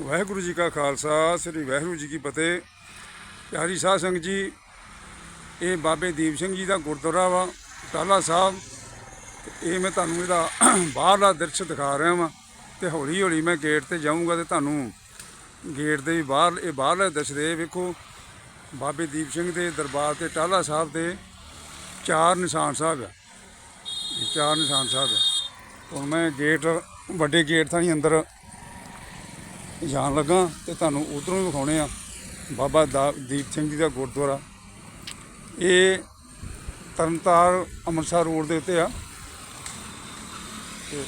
ਵਾਹਿਗੁਰੂ ਜੀ ਕਾ ਖਾਲਸਾ, ਸ੍ਰੀ ਵਾਹਿਗੁਰੂ ਜੀ ਕੀ ਫਤਿਹ। ਪਿਆਰੀ ਸਾਧ ਸੰਗਤ ਜੀ, ਇਹ ਬਾਬੇ ਦੀਪ ਸਿੰਘ ਜੀ ਦਾ ਗੁਰਦੁਆਰਾ ਵਾ, ਟਾਲਾ ਸਾਹਿਬ। ਇਹ ਮੈਂ ਤੁਹਾਨੂੰ ਇਹਦਾ ਬਾਹਰਲਾ ਦ੍ਰਿਸ਼ ਦਿਖਾ ਰਿਹਾ ਵਾਂ ਤੇ ਹੌਲੀ ਹੌਲੀ ਮੈਂ ਗੇਟ ਤੇ ਜਾਊਂਗਾ ਤੇ ਤੁਹਾਨੂੰ ਗੇਟ ਦੇ ਵੀ ਬਾਹਰ, ਇਹ ਬਾਹਰਲਾ ਦ੍ਰਿਸ਼ ਦੇ ਵੇਖੋ। ਬਾਬੇ ਦੀਪ ਸਿੰਘ ਦੇ ਦਰਬਾਰ ਤੇ, ਟਾਲਾ ਸਾਹਿਬ ਦੇ ਚਾਰ ਨਿਸ਼ਾਨ ਸਾਹਿਬ ਆ। ਇਹ ਚਾਰ ਨਿਸ਼ਾਨ ਸਾਹਿਬ ਆ। ਹੁਣ ਮੈਂ ਗੇਟ ਵੱਡੇ ਗੇਟ ਥਾਂ ਹੀ ਅੰਦਰ ਜਾਣ ਲੱਗਾ ਤੇ ਤੁਹਾਨੂੰ ਉਧਰੋਂ ਵਿਖਾਉਣੇ ਆ ਬਾਬਾ ਦਾ- ਦੀਪ ਸਿੰਘ ਜੀ ਦਾ ਗੁਰਦੁਆਰਾ। ਇਹ ਤਰਨਤਾਰ ਅੰਮ੍ਰਿਤਸਰ ਰੋਡ ਦੇ ਉੱਤੇ ਆ। ਤੇ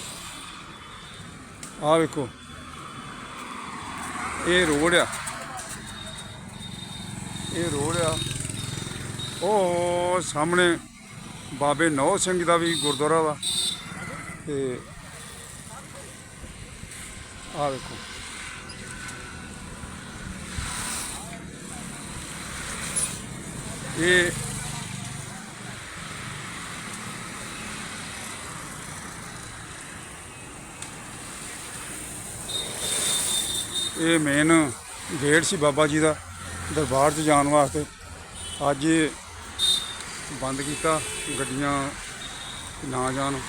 ਆਹ ਵੇਖੋ, ਇਹ ਰੋਡ ਆ। ਇਹ ਰੋਡ ਆ। ਉਹ ਸਾਹਮਣੇ ਬਾਬੇ ਨੌ ਸਿੰਘ ਦਾ ਵੀ ਗੁਰਦੁਆਰਾ ਵਾ। ਤੇ ਆਹ ਵੇਖੋ। ਇਹ ਇਹ ਮੇਨ ਗੇਟ ਸੀ ਬਾਬਾ ਜੀ ਦਾ, ਦਰਬਾਰ 'ਚ ਜਾਣ ਵਾਸਤੇ। ਅੱਜ ਬੰਦ ਕੀਤਾ, ਗੱਡੀਆਂ ਨਾ ਜਾਣ।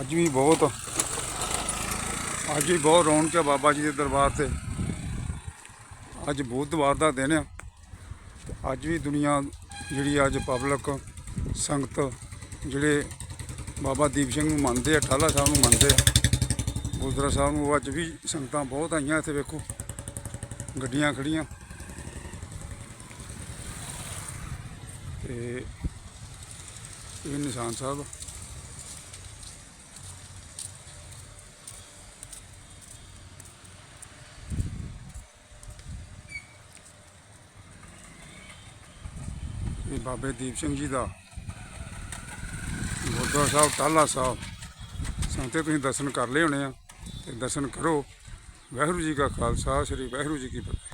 ਅੱਜ ਵੀ ਬਹੁਤ। ਅੱਜ ਵੀ ਬਹੁਤ ਰੌਣਕ ਹੈ ਬਾਬਾ ਜੀ ਦੇ ਦਰਬਾਰ ਤੇ। ਅੱਜ ਬੁੱਧਵਾਰ ਦਾ ਦਿਨ ਆ। ਅੱਜ ਵੀ ਦੁਨੀਆ ਜਿਹੜੀ ਅੱਜ ਪਬਲਿਕ, ਸੰਗਤ ਜਿਹੜੇ ਬਾਬਾ ਦੀਪ ਸਿੰਘ ਨੂੰ ਮੰਨਦੇ ਆ, ਠਾਲਾ ਸਾਹਿਬ ਨੂੰ ਮੰਨਦੇ ਆ, ਗੁਰਦੁਆਰਾ ਸਾਹਿਬ ਨੂੰ ਅੱਜ ਵੀ ਸੰਗਤਾਂ ਬਹੁਤ ਆਈਆਂ ਇੱਥੇ ਵੇਖੋ। ਗੱਡੀਆਂ ਖੜੀਆਂ। ਤੇ ਇਹ ਨਿਸ਼ਾਨ ਸਾਹਿਬ। ਇਹ ਬਾਬੇ ਦੀਪ ਸਿੰਘ ਜੀ ਦਾ। ਗੁਰਦੁਆਰਾ ਸਾਹਿਬ ਟਾਲਾ ਸਾਹਿਬ। ਸੰਗਤੇ ਤੁਸੀਂ ਦਰਸ਼ਨ ਕਰ ਲਏ ਹੋਣੇ ਆ ਤੇ ਦਰਸ਼ਨ ਕਰੋ। ਵਾਹਿਗੁਰੂ ਜੀ ਕਾ ਖਾਲਸਾ, ਸ੍ਰੀ ਵਾਹਿਗੁਰੂ ਜੀ ਕੀ ਫਤਿਹ।